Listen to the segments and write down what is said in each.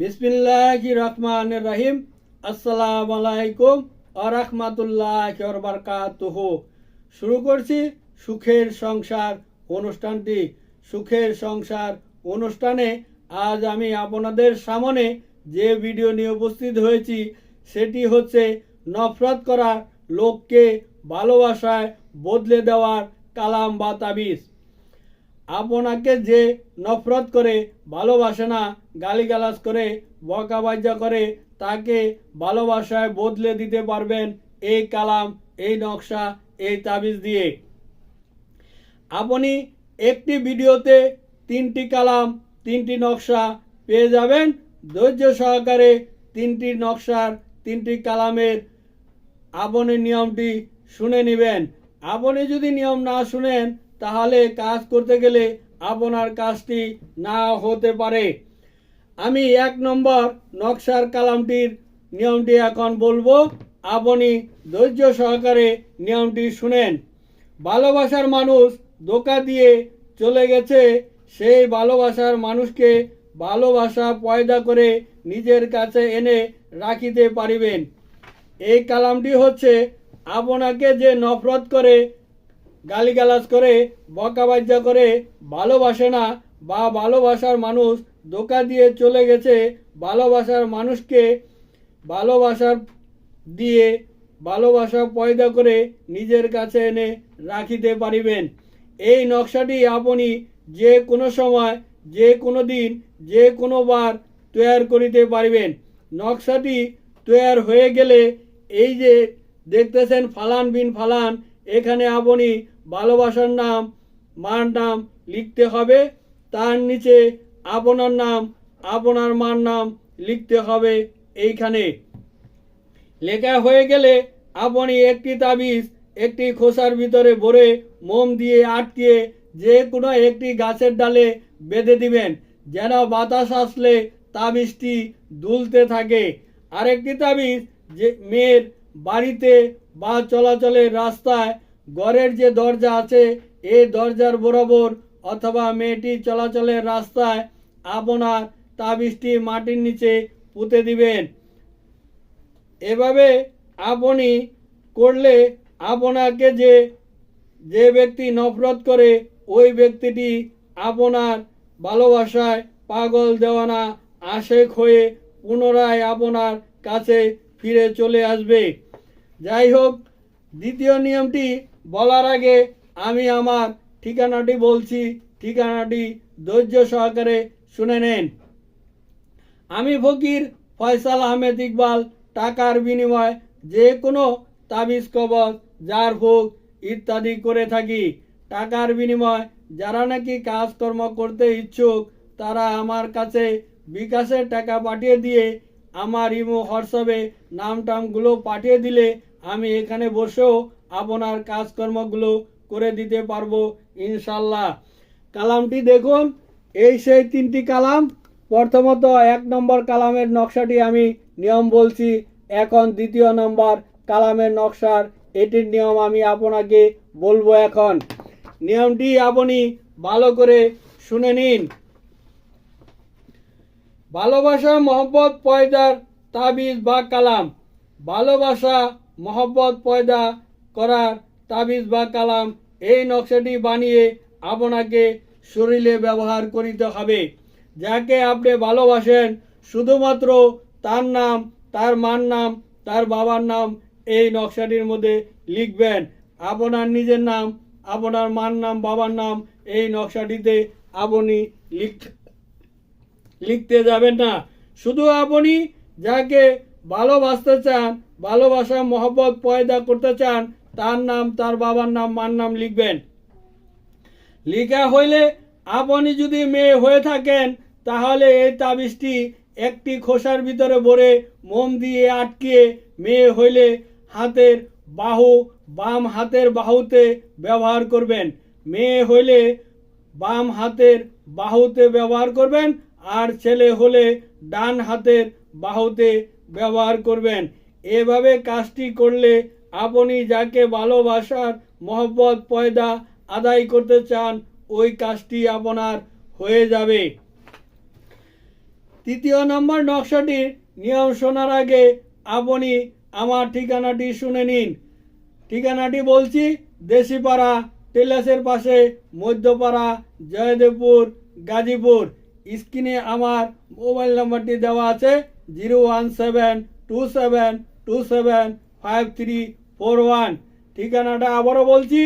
বিসমিল্লাহ রহমান রহিম। আসসালামু আলাইকুম আরহামাতুল্লাহ বারকাতুহ। শুরু করছি সুখের সংসার অনুষ্ঠানটি। সুখের সংসার অনুষ্ঠানে আজ আমি আপনাদের সামনে যে ভিডিও নিয়ে উপস্থিত হয়েছি, সেটি হচ্ছে নফরত করা লোককে ভালোবাসায় বদলে দেওয়ার কালাম বা তাবিজ। আপনাকে যে নফরত করে, ভালোবাসে না, গালিগালাজ করে বকাবাজ্যা করে, তাকে ভালোবাসায় বদলে দিতে পারবেন এই কালাম, এই নকশা, এই তাবিজ দিয়ে। আপনি একটি ভিডিওতে তিনটি কালাম, তিনটি নকশা পেয়ে যাবেন। ধৈর্য সহকারে তিনটি নকশার তিনটি কালামের আপনি নিয়মটি শুনে নেবেন। আপনি যদি নিয়ম না শুনেন তাহলে কাজ করতে গেলে আপনার কাজটি না হতে পারে। আমি এক নম্বর নকশার কালামটির নিয়মটি এখন বলব। আপনি ধৈর্য সহকারে নিয়মটি শুনেন। ভালোবাসার মানুষ ধোকা দিয়ে চলে গেছে। সেই ভালোবাসার মানুষকে ভালোবাসা পয়দা করে নিজের কাছে এনে রাখিতে পারিবেন। এই কালামটি হচ্ছে, আপনাকে যে নফরত করে গালিগালাজ করে বকাবাজ্যা করে, ভালোবাসে না বা ভালোবাসার মানুষ ধোকা দিয়ে চলে গেছে, ভালোবাসার মানুষকে ভালোবাসার দিয়ে ভালোবাসা পয়দা করে নিজের কাছে এনে রাখিতে পারিবেন। এই নকশাটি আপনি যে কোনো সময়, যে কোনো দিন, যে কোনো বার তৈয়ার করিতে পারিবেন। নকশাটি তৈয়ার হয়ে গেলে এই যে দেখতেছেন ফালান বিন ফালান এখানে আপনি ভালোবাসার নাম মার নাম লিখতে হবে। তার নিচে আপনার নাম, আপনার মার নাম লিখতে হবে এইখানে। লেখা হয়ে গেলে আপনি একটি তাবিজ, একটি খোসার ভিতরে ভরে মোম দিয়ে আটকে যে কোনো একটি গাছের ডালে বেঁধে দিবেন, যেন বাতাস আসলে তাবিজটি দুলতে থাকে। আরেকটি তাবিজ যে মেয়ের বাড়িতে বা চলাচলের রাস্তায় ঘরের যে দরজা আছে, এই দরজার বরাবর অথবা মেয়েটি চলাচলের রাস্তায় আপনার তাবিজটি মাটির নিচে পুঁতে দিবেন। এভাবে আপনি করলে আপনাকে যে যে ব্যক্তি নফরত করে, ওই ব্যক্তিটি আপনার ভালোবাসায় পাগল দেওয়ানা আশেক হয়ে পুনরায় আপনার কাছে ফিরে চলে আসবে। যাই হোক দ্বিতীয় নিয়মটি বলার আগে আমি আমার ঠিকানাটি বলছি, ঠিকানাটি ধৈর্য সহকারে শুনে নেন। আমি ফকির ফয়সাল আহমেদ ইকবাল, টাকার বিনিময় যে কোনো তাবিজ, কবজ, জার, ভোগ ইত্যাদি করে থাকি। টাকার বিনিময় যারা নাকি কাজকর্ম করতে ইচ্ছুক, তারা আমার কাছে বিকাশের টাকা পাঠিয়ে দিয়ে আমার ইমো হোয়াটসঅ্যাপে নাম টামগুলো পাঠিয়ে দিলে আমি এখানে বসেও আপনার কাজকর্মগুলো করে দিতে পারব ইনশাল্লাহ কালামটি দেখুন, এই সেই তিনটি কালাম। প্রথমত এক নম্বর কালামের নকশাটি আমি নিয়ম বলছি, এখন দ্বিতীয় নম্বর কালামের নকশার এটির নিয়ম আমি আপনাকে বলব এখন। নিয়মটি আপনি ভালো করে শুনে নিন। ভালোবাসা, মহব্বত, পয়দার তাবিজ বা কালাম। ভালোবাসা মহব্বত পয়দা করার তাবিজ বা কালাম এই নকশাটি বানিয়ে আপনাকে শরীরে ব্যবহার করিতে হবে। যাকে আপনি ভালোবাসেন, শুধুমাত্র তার নাম, তার মার নাম, তার বাবার নাম এই নকশাটির মধ্যে লিখবেন। আপনার নিজের নাম, আপনার মার নাম, বাবার নাম এই নকশাটিতে আপনি লিখ লিখতে যাবেন না। শুধু আপনি যাকে ভালোবাসতে চান, ভালোবাসা, মহব্বত, পয়দা করতে চান, তার নাম, তার বাবার নাম, মার নাম লিখবেন। লিখা হইলে আপনি যদি মেয়ে হয়ে থাকেন, তাহলে এই তাবিজটি একটি খোসার ভিতরে ভরে মোম দিয়ে আটকিয়ে মেয়ে হইলে হাতের বাহু, বাম হাতের বাহুতে ব্যবহার করবেন। মেয়ে হইলে বাম হাতের বাহুতে ব্যবহার করবেন আর ছেলে হলে ডান হাতের বাহুতে ব্যবহার করবেন। এভাবে কাজটি করলে আপনি যাকে ভালোবাসার মহব্বত, পয়দা আদায় করতে চান, ওই কাজটি আপনার হয়ে যাবে। তৃতীয় নম্বর নকশাটির নিয়ম শোনার আগে আপনি আমার ঠিকানাটি শুনে নিন। ঠিকানাটি বলছি দেশিপাড়া, টেলাসের পাশে মধ্যপাড়া, জয়দেবপুর, গাজীপুর। স্ক্রিনে আমার মোবাইল নাম্বারটি দেওয়া আছে। Zero one seven two seven two seven five three four one. ঠিকানাটা আবারও বলছি,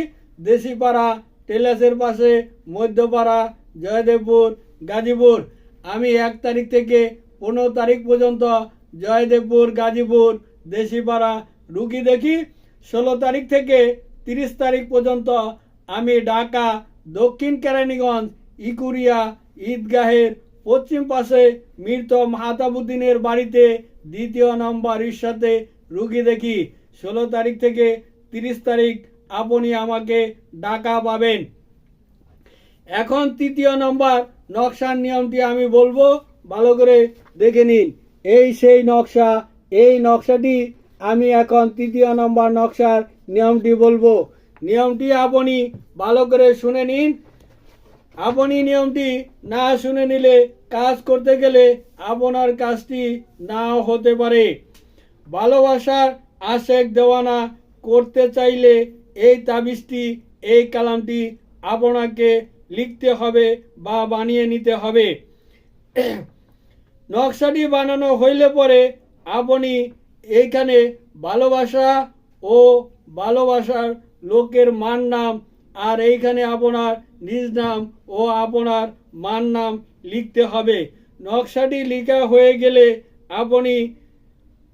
দেশিপাড়া টেলাসের পাশে মধ্যপাড়া, জয়দেবপুর, গাজীপুর। আমি এক তারিখ থেকে পনেরো তারিখ পর্যন্ত জয়দেবপুর, গাজীপুর, দেশিপাড়া রুগী দেখি। ষোলো তারিখ থেকে তিরিশ তারিখ পর্যন্ত আমি ঢাকা, দক্ষিণ কেরানীগঞ্জ, ইকুরিয়া, ঈদগাহের পশ্চিম পাশে মৃত মাহাতাবুদ্দিনের বাড়িতে দ্বিতীয় নম্বর সাথে রুগী দেখি। ষোলো তারিখ থেকে তিরিশ তারিখ আপনি আমাকে ডাকা পাবেন। এখন তৃতীয় নম্বর নকশার নিয়মটি আমি বলব, ভালো করে দেখে নিন। এই সেই নকশা, এই নকশাটি আমি এখন তৃতীয় নম্বর নকশার নিয়মটি বলব। নিয়মটি আপনি ভালো করে শুনে নিন। আপনি নিয়মটি না শুনে নিলে কাজ করতে গেলে আপনার কাজটি নাও হতে পারে। ভালোবাসার আশেক দেওয়ানা করতে চাইলে এই তাবিজটি, এই কালামটি আপনাকে লিখতে হবে বা বানিয়ে নিতে হবে। নকশাটি বানানো হইলে পরে আপনি এইখানে ভালোবাসা ও ভালোবাসার লোকের মান নাম আর এইখানে আপনার নিজ নাম ও আপনার মান নাম লিখতে হবে। নকশাটি লেখা হয়ে গেলে আপনি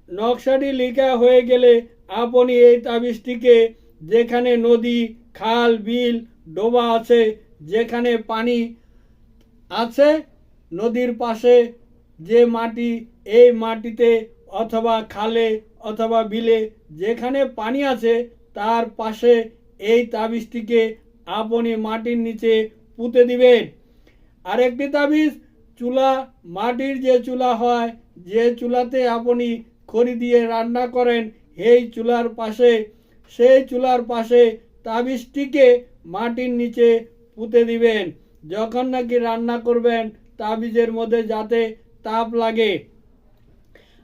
নকশাটি লেখা হয়ে গেলে আপনি এই তাবিজটিকে যেখানে নদী, খাল, বিল, ডোবা আছে, যেখানে পানি আছে, নদীর পাশে যে মাটি, এই মাটিতে অথবা খালে অথবা বিলে যেখানে পানি আছে, তার পাশে এই তাবিজটিকে আপনি মাটির নিচে পুঁতে দিবেন। আরেকটি তাবিজ, চুলা, মাটির যে চুলা হয়, যে চুলাতে আপনি খড়ি দিয়ে রান্না করেন সেই চুলার পাশে, সেই চুলার পাশে তাবিজটিকে মাটির নিচে পুঁতে দিবেন। যখন নাকি রান্না করবেন, তাবিজের মধ্যে যাতে তাপ লাগে।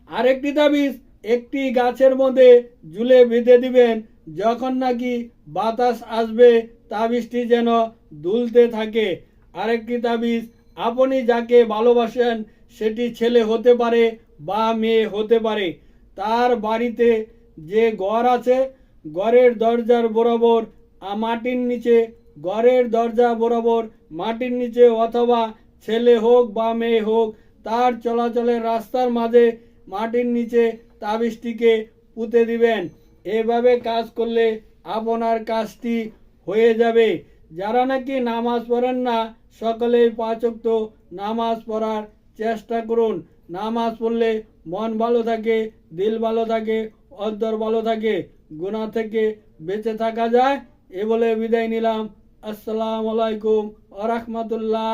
আরেকটি তাবিজ, একটি গাছের মধ্যে ঝুলে বেঁধে দিবেন। যখন নাকি বাতাস আসবে তাবিজটি যেন দুলতে থাকে। আরেকটি তাবিজ, আপনি যাকে ভালোবাসেন, সেটি ছেলে হতে পারে বা মেয়ে হতে পারে। তার বাড়িতে যে ঘর আছে, ঘরের দরজার বরাবর মাটির নিচে, ঘরের দরজা বরাবর মাটির নিচে অথবা ছেলে হোক বা মেয়ে হোক, তার চলাচলের রাস্তার মাঝে মাটির নিচে তাবিজটিকে পুঁতে দিবেন। এভাবে কাজ করলে আপনার কাজটি হয়ে যাবে। যারা নাকি নামাজ পড়েন না, সকলেই পাঁচক্ত নামাজ পড়ার চেষ্টা করুন। নামাজ পড়লে মন ভালো থাকে, দিল ভালো থাকে, অন্তর ভালো থাকে গুণা থেকে বেঁচে থাকা যায়। এ বলে বিদায় নিলাম। আসসালামু আলাইকুম আ রহমতুল্লাহ